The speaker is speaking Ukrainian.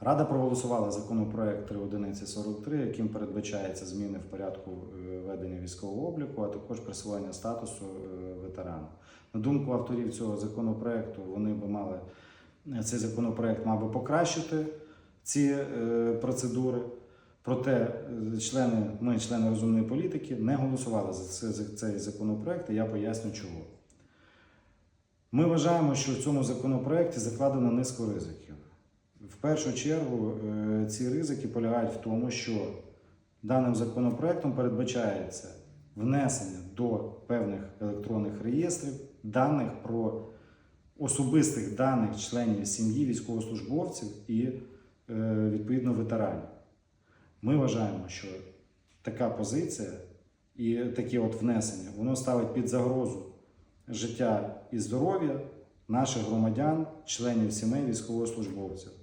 Рада проголосувала законопроект 3 одиниці 43, яким передбачається зміни в порядку е, ведення військового обліку, а також присвоєння статусу е, ветерану. На думку авторів цього законопроекту, вони би мали цей законопроект мав би покращити ці е, процедури. Проте е, члени, ми, члени розумної політики, не голосували за цей законопроект, і я поясню чого. Ми вважаємо, що в цьому законопроекті закладено низку ризиків. В першу чергу е, ці ризики полягають в тому, що даним законопроектом передбачається внесення до певних електронних реєстрів даних про особистих даних членів сім'ї військовослужбовців і е, відповідно ветеранів. Ми вважаємо, що така позиція і таке от внесення воно ставить під загрозу життя і здоров'я наших громадян, членів сімей військовослужбовців.